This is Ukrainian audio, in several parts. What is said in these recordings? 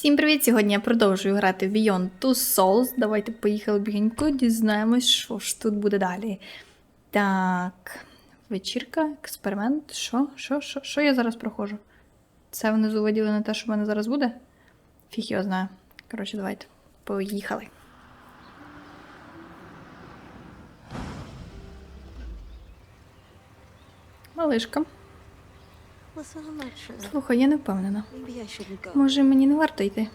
Всім привіт! Сьогодні я продовжую грати в Beyond Two Souls. Давайте поїхали бігенько, дізнаємось, що ж тут буде далі. Так, вечірка, експеримент. Що? Що? Що? Що я зараз проходжу? Це внизу виділено те, що в мене зараз буде? Фіг його знає. Коротше, давайте. Поїхали. Малишка. Слухай, я не впевнена. Може, мені не варто йти?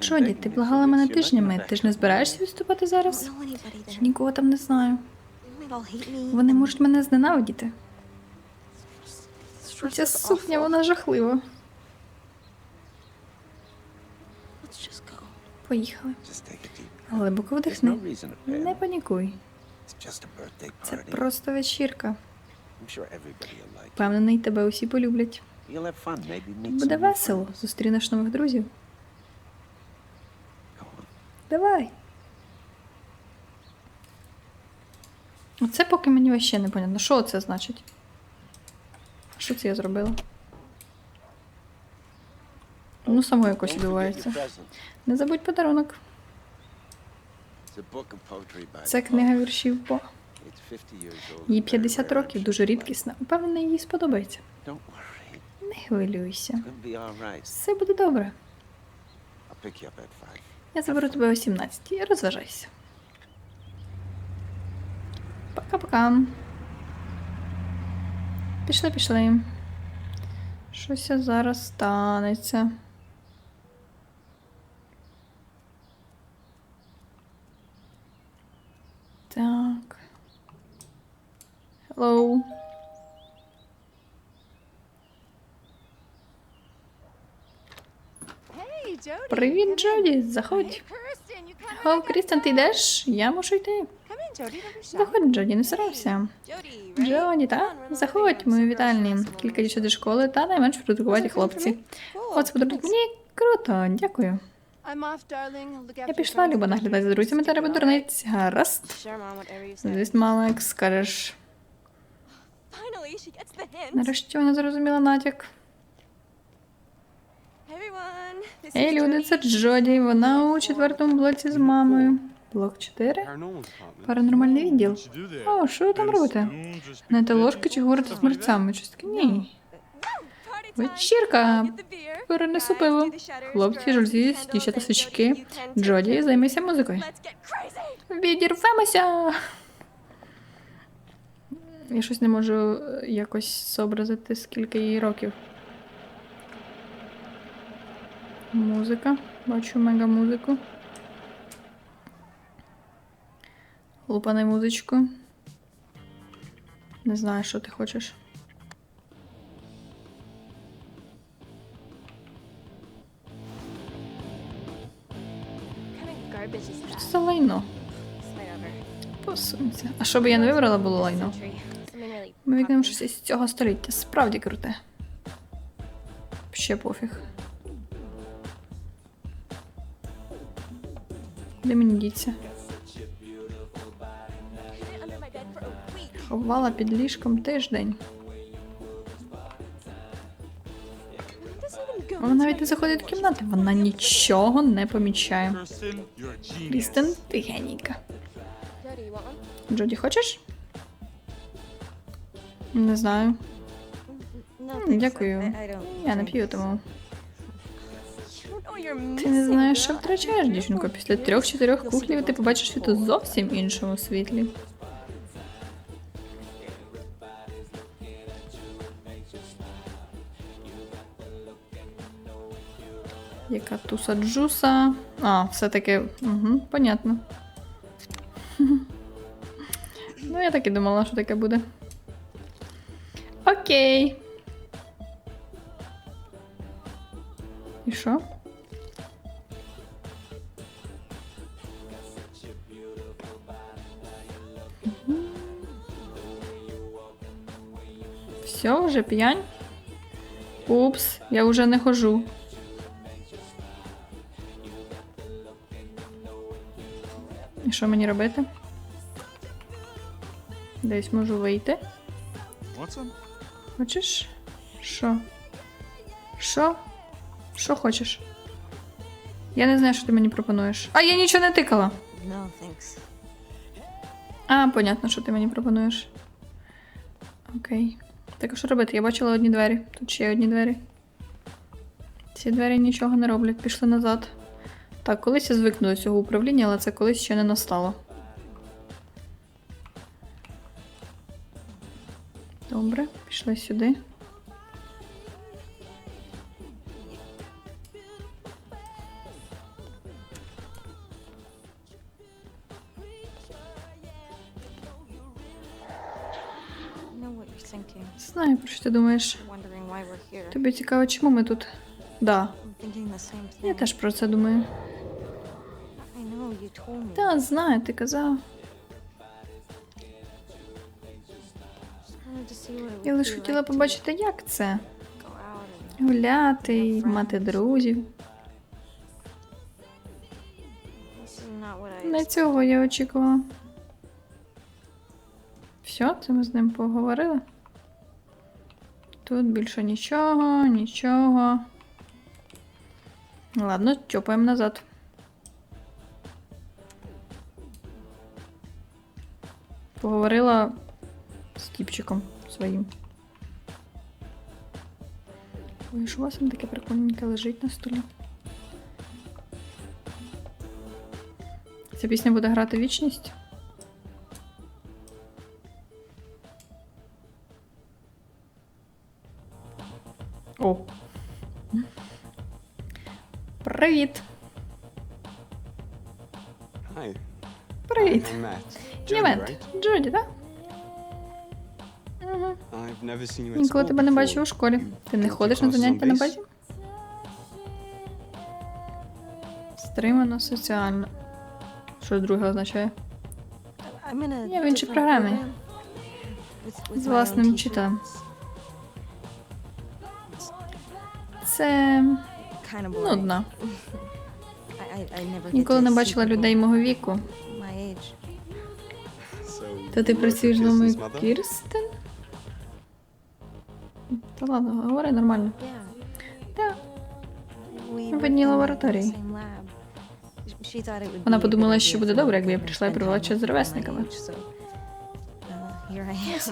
Джоді, ти благала мене тижнями. Ти ж не збираєшся відступати зараз? there. Нікого там не знаю. Вони можуть мене зненавидіти. Ця сукня, вона жахлива. Поїхали. Глибоко вдихни. Не панікуй. Це просто вечірка. Впевнений, тебе усі полюблять. Буде весело. Зустрінеш нових друзів. Давай. Оце поки мені вообще не понятно. Що це значить? Що це я зробила? Ну, само якось відбувається. Не забудь подарунок. Це книга віршів По. It's 50 years old. Їй 50 років, дуже рідкісна. Упевнений, їй сподобається. Не хвилюйся. Все буде добре. Я заберу тебе о 17 і розважайся. Пока-пока. Пішли, пішли. Щось зараз станеться. Так. Hello. Привіт, Джоді. Заходь. Хо, Крістен, ти йдеш? Я мушу йти. Заходь, Джоді, не соромся. Джоді, та? Заходь, ми у вітальні. Кілька дівчат зі школи та найменш продукуваті хлопці. От подарунок мені круто, дякую. Я пішла, Люба, наглядати за друзями та риби дурниць. Гаразд. Звісно, як скажеш. Нарешті вона зрозуміла натяк. Ей, люди, це Джоді. Вона у четвертому блоці з мамою. Блок 4. Паранормальний відділ. О, що ви там робите? Гнете ложки чи говорите з мерцями? Щось таке? Ні. Вечірка. Перенесу пиво. Хлопці, дівчата and свічки. Джоді, займися музикою. Відірвемося. Я щось не можу е, якось зобразити, скільки їй років. Музика. Бачу мега музику. Лупане музичку. Не знаю, що ти хочеш. Що це лайно? Посунься. А що би я не вибрала, було лайно. Ми вікнемо щось із цього століття. Справді круте. Ще пофіг. Куди мені діться? Ховала під ліжком тиждень. Вона навіть не заходить в room. кімнату, вона нічого не помічає. Крістен, ти генійка. Джоді, хочеш? Не знаю. Дякую. Я не п'ю, тому. You're Ти не знаєш, що втрачаєш, дівчинко. Після трьох-чотирьох кухлів ти побачиш світ у зовсім іншому світлі. Яка туса джуса. А, все-таки. Угу, понятно. Ну, я так і думала, що таке буде. Окей. І що? Все, вже п'янь? Упс, я вже не хожу. І що мені робити? Десь можу вийти. Хочеш? Що? Що? Що хочеш? Я не знаю, що ти мені пропонуєш. А я нічого не тикала. No, thanks. А, понятно, що ти мені пропонуєш. Окей. Так а що робити? Я бачила одні двері. Тут ще є одні двері. Ці двері нічого не роблять, пішли назад. Так, колись я звикну до цього управління, але це колись ще не настало. Добре, пішли сюди. Знаю, про що ти думаєш. Тобі цікаво, чому ми тут? Да, я теж про це думаю. Та, знаю, ти казав. Лише хотіла побачити, як це. Гуляти мати друзів. Не цього я очікувала. Все, це ми з ним поговорили. Тут більше нічого, нічого. Ладно, чопаємо назад. Поговорила з тіпчиком своїм. Ой, що у вас там таке прикольненьке лежить на столі? Ця пісня буде грати вічність? Ніколи тебе не бачив у школі. Ти не ходиш на заняття на базі? Стримано соціально. Що друге означає? Я в іншій програмі. З власним вчителем. Це нудно. Ніколи не бачила людей мого віку. То ти працюєш mother? Кірстен? Та ладно, говори нормально. Так. В одній лабораторії. Вона подумала, що буде добре, якби я прийшла і провела час з ровесниками.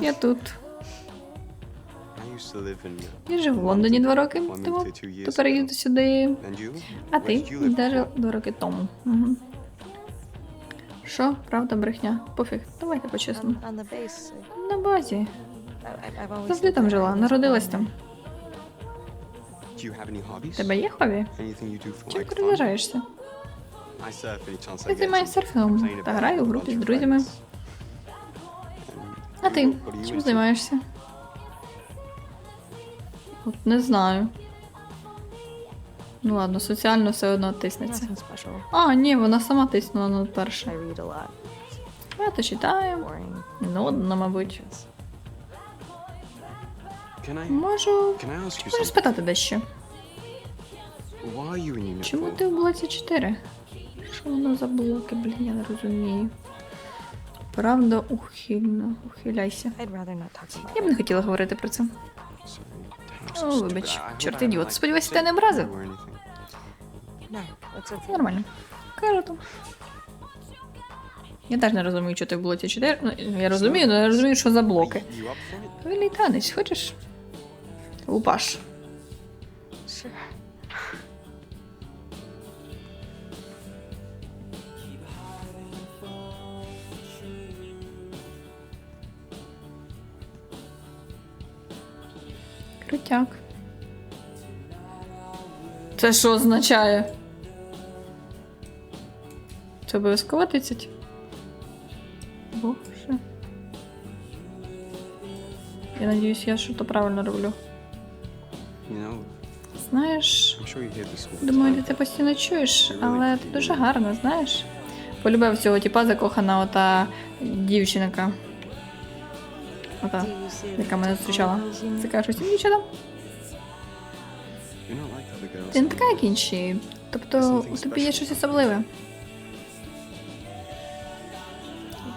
я тут. Я жив в Лондоні два роки тому. Тепер їду сюди. А ти даже два роки тому. Що, правда, брехня? Пофіг, давайте по-чесному. На базі. Завжди там жила, народилась там. Тебе є хобі? Чим розважаєшся? Я займаюся серфінгом та граю у групі з друзями. А ти? Чим займаєшся? От не знаю. Ну ладно, соціально все одно тиснеться. А, ні, вона сама тиснула на перше. Lot. Багато читаю. Нудно, мабуть. Can I, Можу. Можу спитати дещо. Why are you in unit Чому ти в блоці 4? Що воно за блоки, блін, я не розумію. Правда, ухильно. Ухиляйся. Я б не хотіла говорити про це. О, вибач, I hope чорт I ідіот. haven't, Сподіваюся, ти не образив. Нормально. Круто. Я теж не розумію, що ти в блоці 4. Ну, я розумію, але не розумію, що за блоки. Вільний танець, хочеш? Упаш. Sure. Крутяк. Це що означає? Це обов'язково 30? Боже. Я надіюсь, я що то правильно роблю. Думаю, ти це постійно чуєш, але ти дуже гарна, знаєш. Полюбив цього типа закохана ота дівчинка. Ота, яка мене зустрічала. Це кажуть, girls. Ти не така, як інші. Тобто у тобі є щось особливе.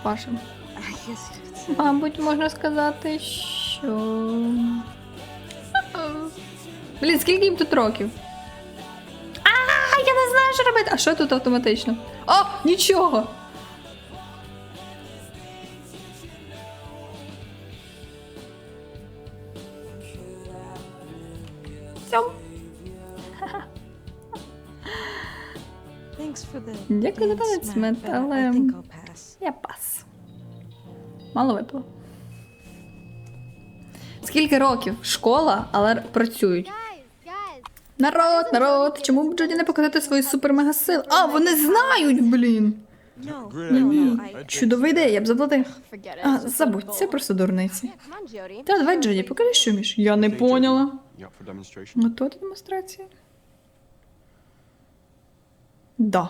Паша. Мабуть, можна сказати, що. Блін, скільки їм тут років? Можу робити. А що тут автоматично? О, нічого. Дякую за танець, але-. Я пас. Мало випало. Скільки років? Школа, але працюють. Народ, народ, чому б Джоді не показати свої супер-мега сил? А, вони знають, блін. I, Чудова ідея, я б заплатив. А, забудь, це просто дурниці. Та давай, Джоді, покажи, що вмієш. Я не поняла. Demonstration? Готова демонстрація? Да,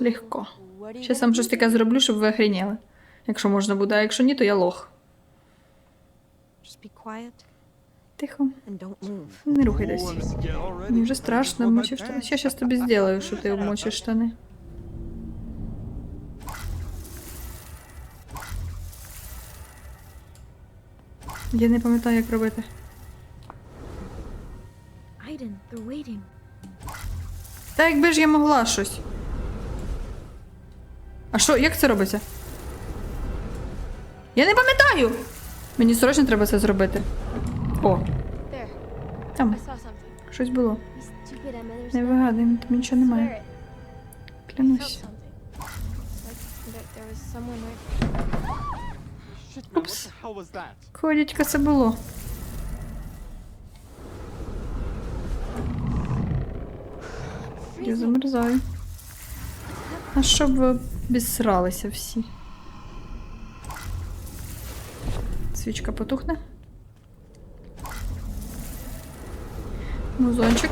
легко. Ще сам щось таке зроблю, щоб ви охрініли. Якщо можна буде, а якщо ні, то я лох. Just be quiet Тихо, не scared. Мені вже страшно, обмочив штани. Я щас тобі зроблю, що ти обмочиш штани. Я не пам'ятаю, як робити. They're. Та якби ж я могла щось. А що, як це робиться? Я не пам'ятаю! Мені срочно треба це зробити. О, там щось було. Не вигадуй, там нічого немає. Клянусь. Кого дідька це було? Я замерзаю. А щоб ви обісралися всі. Свічка потухне. Музончик.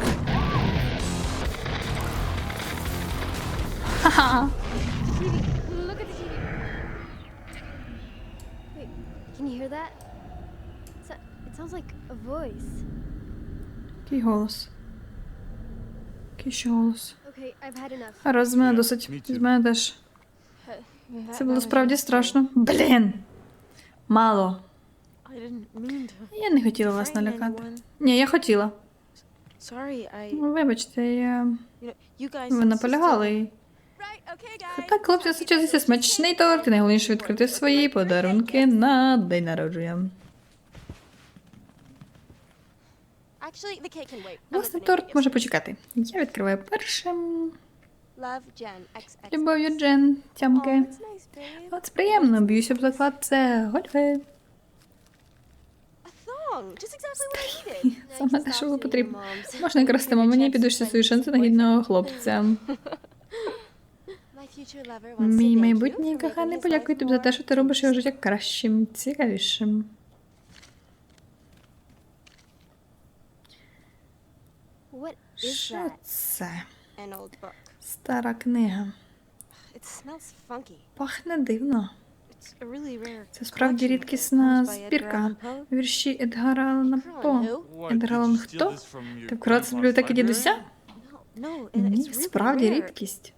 Ха-ха. TV. Look at the TV. Wait, can you hear that? It's a- it sounds like a voice. Який голос? Який ще голос? А раз з мене досить. З мене теж. Це було справді страшно. Блін! Мало. Я не хотіла вас налякати. Ні, я хотіла. Sorry, I. Ну, Вибачте, я... Ви наполягали. Так, хлопці, сучасний смачний торт. І найголовніше відкрити свої подарунки на день народження. Власне, торт може почекати. Я відкриваю першим. Любов'ю Джен, тямки. От приємно, б'юся об заклад, це гольфи. A thong. Just exactly what I needed. Саме те, що ви потрібно. Можна якраз тему мені підвищити свої шанси на гідного хлопця. Мій майбутній коханий, подякую тобі за те, що ти робиш його життя кращим, цікавішим. Що це? Стара книга. Пахне дивно. Це справді рідкісна збірка. Вірші Едгара Алана По. Едгар Алан хто? Ти вкрав з бібліотеки дідуся? Ні, справді рідкість.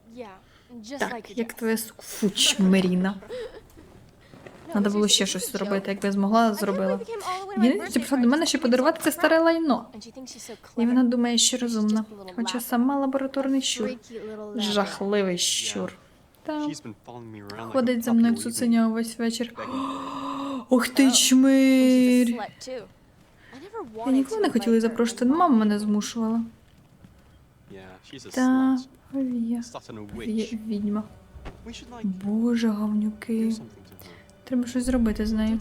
Так, як твоя. Фуч, Меріна. Треба було ще щось зробити, якби змогла, зробила. Єдине, прийшла до мене ще подарувати це старе лайно. І вона думає, що розумна. Хоча сама лабораторний щур. Жахливий щур. Та ходить за мною цуценя увесь вечір. Ох ти чмир! Я ніколи не хотіла її запрошувати, але мама мене змушувала. Та вія. Відьма. Боже, гавнюки. her. Треба щось зробити з нею.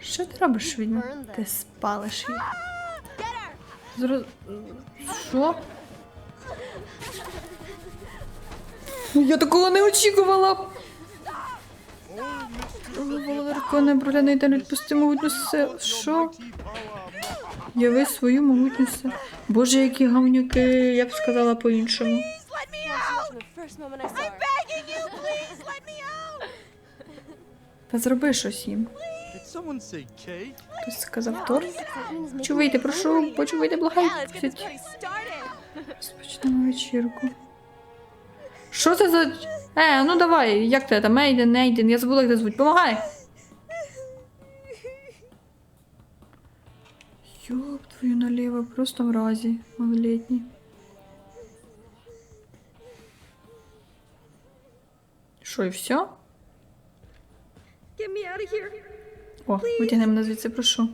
Що ти робиш, відьма? Ти спалиш її. Зро... Що? Я такого не очікувала. Володарко, не проглядай та не відпусти могутню силу. Що? Яви свою могутню силу. Боже, які гавнюки, я б сказала по-іншому. Та зроби щось їм. Хтось сказав торт. Хочу вийти, прошу, хочу вийти, благаю. Розпочнемо вечірку. Що це за. Е, ну давай, як ти там, Мейден, Нейден, я забула, як тебе звуть. Помагай! Йоп твою наліво, просто в разі малолітні. Що, і все? О, витягни мене звідси, прошу.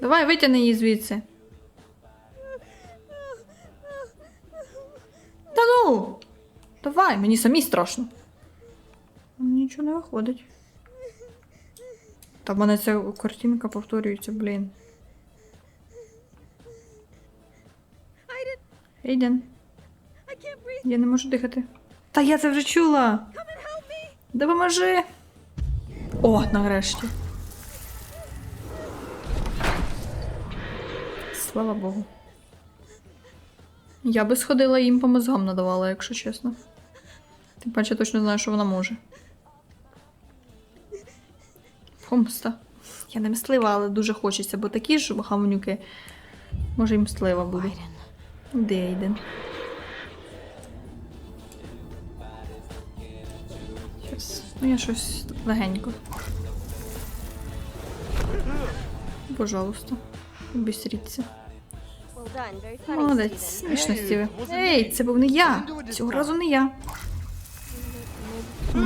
Давай витягни її звідси. Давай, мені самі страшно. Нічого не виходить. Та в мене ця картинка повторюється, блін. Ейден. Я не можу дихати. Та я це вже чула. Допоможи. О, нарешті. Слава Богу. Я би сходила їм по мозгам надавала, якщо чесно. Тим паче точно знаю, що вона може. Помста. Я не мислива, але дуже хочеться, бо такі ж гавнюки. Може, і мслива буде. Де Ейден? Щас. Ну, я щось легенько. Пожалуйста. Обісріться. Молодець, смішно, Стіве. Ей, це був не я. Цього разу не я.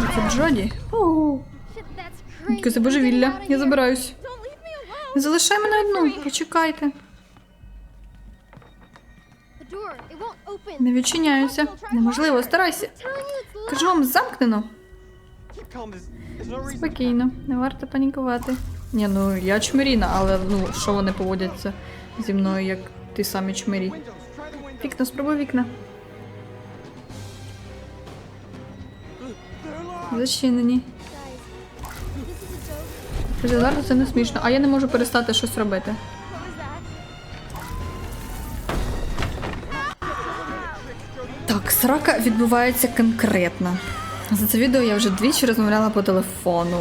Це Джоді? Яке це божевілля. Я забираюсь. Не залишай мене одну, почекайте. Не відчиняюся. Неможливо, старайся. Кажу вам, замкнено. Спокійно, не варто панікувати. Ні, ну я чмиріна, але ну що вони поводяться зі мною, як ти самі чмирі. Вікна, спробуй вікна. Зачинені. Зараз це не смішно, а я не можу перестати щось робити. Так, срака відбувається конкретно. За це відео я вже двічі розмовляла по телефону.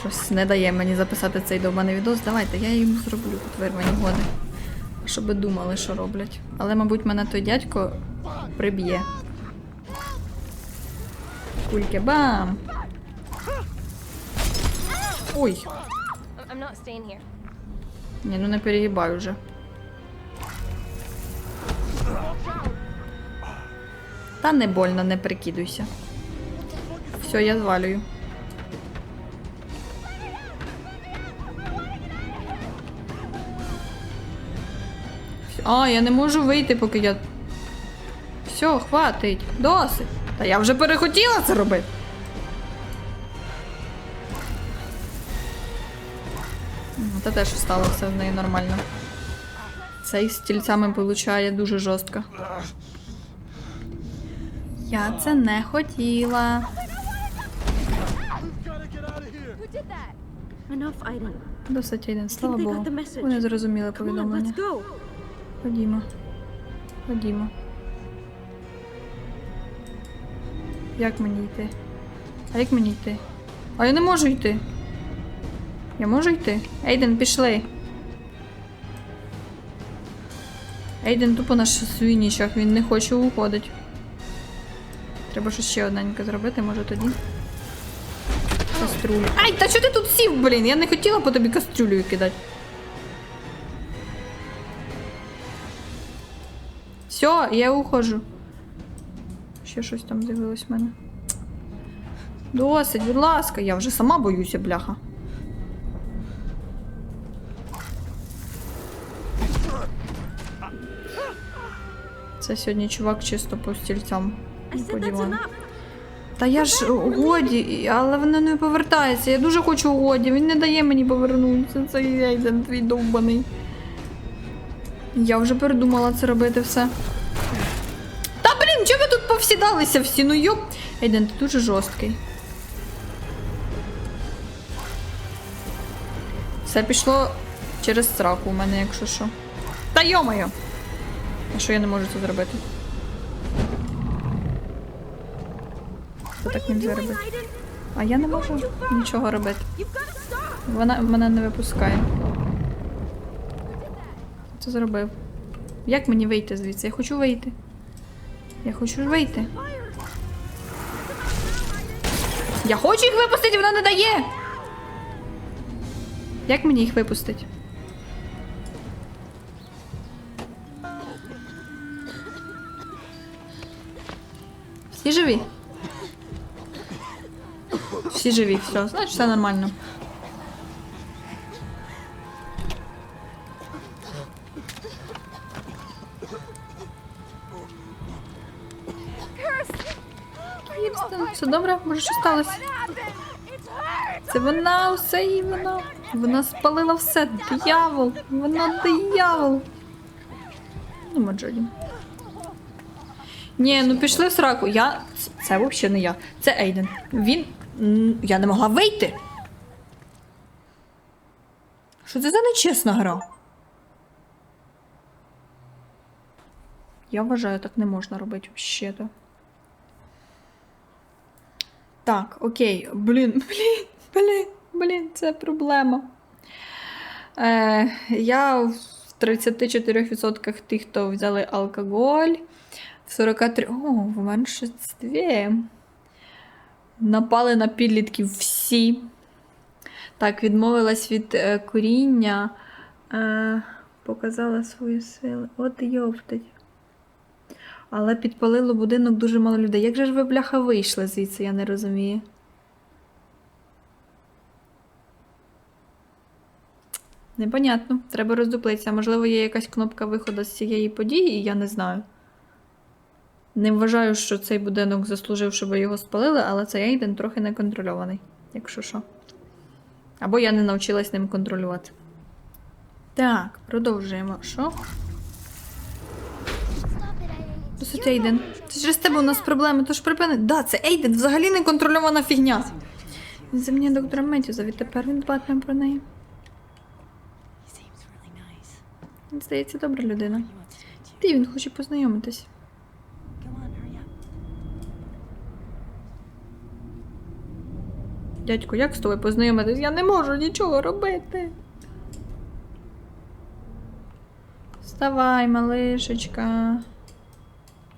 Щось не дає мені записати цей довбаний відос. Давайте, я їм зроблю потвір мені годи. Щоб думали, що роблять. Але, мабуть, мене той дядько приб'є. Кульки бам! Ой! Ні, ну не перегибай уже. Та не больно, не прикидуйся. Все, я звалюю. А, я не можу вийти, поки я. Все, хватить, досить. Та я вже перехотіла це робити. Ну, Та теж сталося в неї нормально. Цей з стільцями получає дуже жорстко. Я це не хотіла. Досить один, слава Богу. Вони зрозуміли повідомлення. Ходімо. Ходімо. Як мені йти? А як мені йти? А я не можу йти. Я можу йти? Ейден, пішли. Ейден тупо на свинічах, він не хоче уходить. Треба щось ще одненьке зробити, може тоді. Каструлю. Ай, та що ти тут сів, блін? Я не хотіла по тобі кастрюлю кидати. Все, я уходжу. Ще щось там з'явилось в мене. Досить, будь ласка, я вже сама боюся, бляха. Це сьогодні чувак чисто по стільцям. По дивану. Та я ж годі, але вона не повертається. Я дуже хочу годі. Він не дає мені повернутися. Це Ейден твій довбаний. Я вже передумала це робити все. Повсідалися всі? Ну йоп. Ейден, ти дуже жорсткий. Все пішло через страху у мене, якщо що. Та йомаю! А що я не можу це зробити? Це так не можна робити. А я не можу нічого робити. Вона мене не випускає. Це зробив. Як мені вийти звідси? Я хочу вийти. Я хочу ж вийти. Я хочу їх випустити, вона не дає. Як мені їх випустити? Всі живі? Всі живі, все, значить все нормально. Добре? Може, що сталося? Це вона, усе її вона. Вона спалила все. Диявол. Вона диявол. Ну, Джоді. Ні, ну пішли в сраку. Я. Це, взагалі не я. Це Ейден. Він. Я не могла вийти. Що це за нечесна гра? Я вважаю, так не можна робити взагалі-то. Так, окей. Блін, блін, блін, блін, це проблема. Е, я в 34% тих, хто взяли алкоголь. В 43. О, в меншинстві. Напали на підлітків всі. Так, відмовилась від е, куріння. Е, показала свої сили. От йоптать. Але підпалило будинок дуже мало людей. Як же ж ви, бляха, вийшли звідси, я не розумію. Непонятно. Треба роздуплитися. Можливо, є якась кнопка виходу з цієї події, я не знаю. Не вважаю, що цей будинок заслужив, щоб його спалили, але цей Ейден трохи неконтрольований, якщо що. Або я не навчилась ним контролювати. Так, продовжуємо. Що? Your Ейден. Це через тебе у нас проблеми, тож припини. Да, це Ейден, взагалі неконтрольована фігня. Він заміняє доктора Меттюза, відтепер він дбатиме про неї. Він здається, добра людина. Ти він хоче познайомитись. Дядько, як з тобою познайомитись? Я не можу нічого робити. Вставай, малишечка.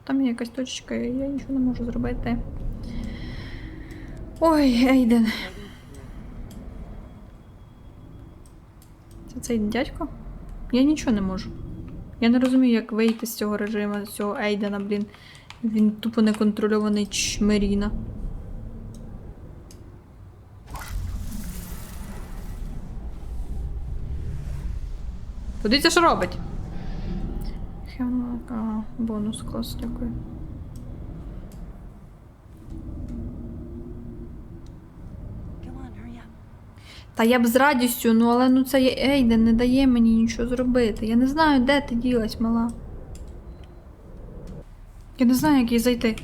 Там є якась точечка, і я нічого не можу зробити. Ой, Ейден. Це цей дядько? Я нічого не можу. Я не розумію, як вийти з цього режиму, з цього Ейдена, блін. Він тупо неконтрольований чмеріна. Подивіться, що робить. Хемлок, а, бонус клас, дякую. Та я б з радістю, ну але ну це є Ейден не дає мені нічого зробити. Я не знаю, де ти ділась, мала. Я не знаю, як їй зайти.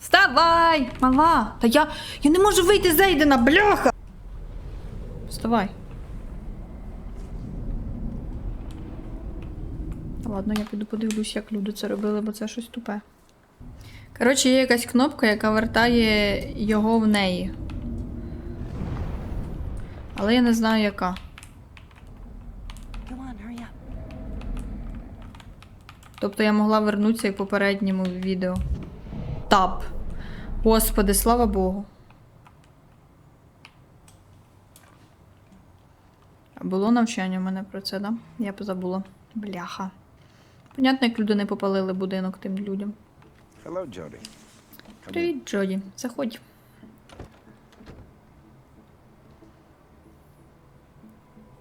Вставай! Мала! Та я. Я не можу вийти з Ейдена, бляха! Вставай. Ладно, я піду подивлюсь, як люди це робили, бо це щось тупе. Коротше, є якась кнопка, яка вертає його в неї. Але я не знаю, яка. Тобто я могла вернутися як в попередньому відео. Тап. Господи, слава Богу. Було навчання в мене про це, да? Я позабула. Бляха. Понятно, як люди не попалили будинок тим людям. Hello, Jody. Привіт, Джоді. Заходь.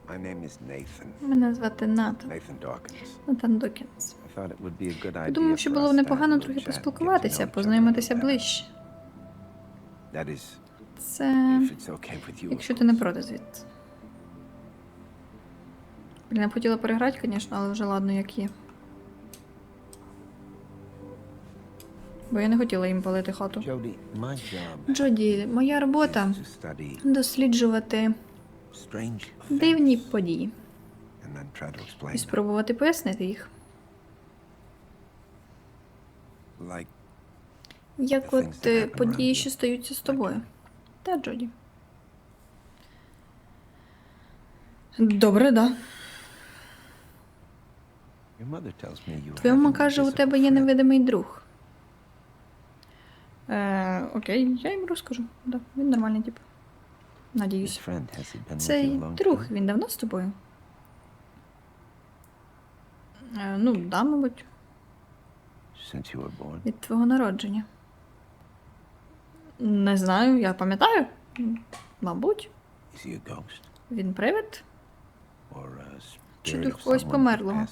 My name is Nathan. Мене звати Натан. Nathan Dawkins. Натан Докінс. I thought it would be a good idea Я думав, що було б непогано трохи поспілкуватися, познайомитися ближче. That is, Це. if it's okay with you. Якщо ти не проти звідти. Блін, я б хотіла переграти, звісно, але вже ладно, як є. Бо я не хотіла їм палити хату. Джоді, моя робота досліджувати дивні події і спробувати пояснити їх. Як от е, події, що стаються з тобою. Та, Джоді. Добре, да. Твоя мама каже, у тебе є невидимий друг. Е, окей, я їм розкажу. Да, він нормальний тип. Надіюсь. Цей друг, він давно з тобою? Е, ну, да, мабуть. Since you were born? Від твого народження. Не знаю, я пам'ятаю. Мабуть, Is he a ghost? він привид. Or a Чи дух когось померлого?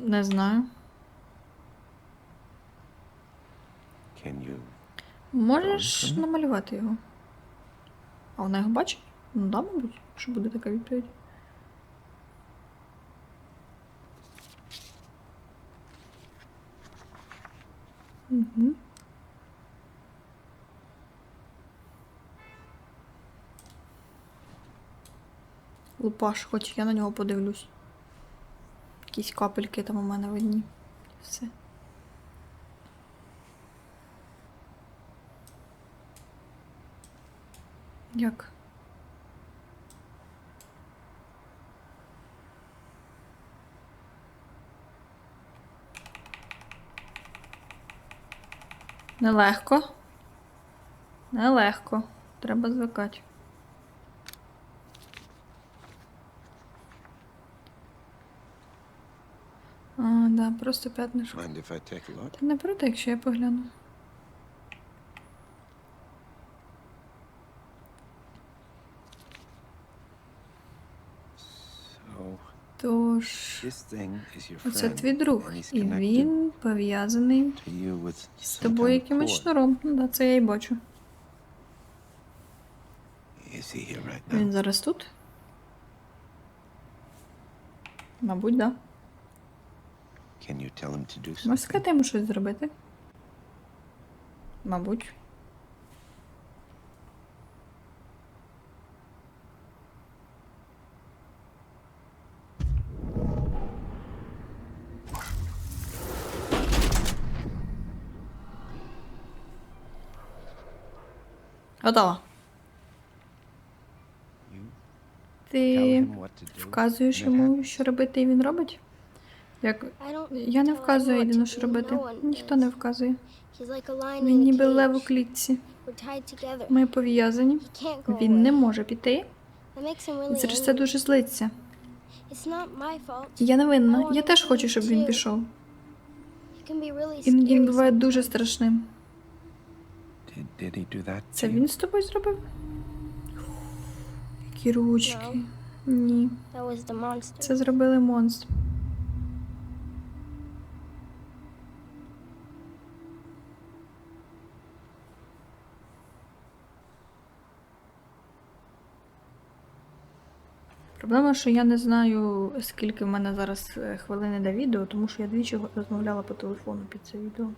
Не знаю. Can you Можеш намалювати його. А вона його бачить? Ну да, мабуть, що буде така відповідь. Угу. Лупаш, хоч я на нього подивлюсь. Якісь капельки там у мене видні. Все. Як? Нелегко. Нелегко. Треба звикати. А, да, просто п'ятнишко. Та не проти, якщо я погляну. Your оце твій друг, і він пов'язаний з тобою якимось шнуром. Ну да, це я і бачу. Він зараз тут? Мабуть, да. To do Можеш сказати йому щось зробити? Мабуть. Готово. Ти вказуєш йому, що робити, і він робить? Як... Я не вказую єдине, що робити. Ніхто не вказує. Він ніби лев у клітці. Ми пов'язані. Він не може піти. Через це дуже злиться. Я не винна. Я теж хочу, щоб він пішов. Іноді він буває дуже страшним. Did, did he do that Це він з тобою зробив? Які ручки. Ні. That was the monster. Це зробили монстр. Проблема, що я не знаю, скільки в мене зараз е, хвилин іде відео, тому що я двічі розмовляла по телефону під це відео.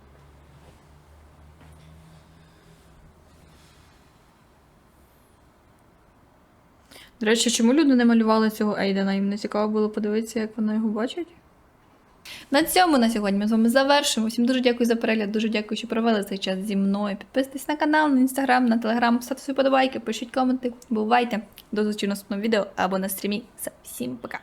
До речі, чому люди не малювали цього Ейдена? Їм не цікаво було подивитися, як вони його бачать. На цьому на сьогодні ми з вами завершимо. Всім дуже дякую за перегляд, дуже дякую, що провели цей час зі мною. Підписуйтесь на канал, на інстаграм, на телеграм, ставте свої подобайки, пишіть коменти. Бувайте! До зустрічі в наступному відео або на стрімі. Всім пока!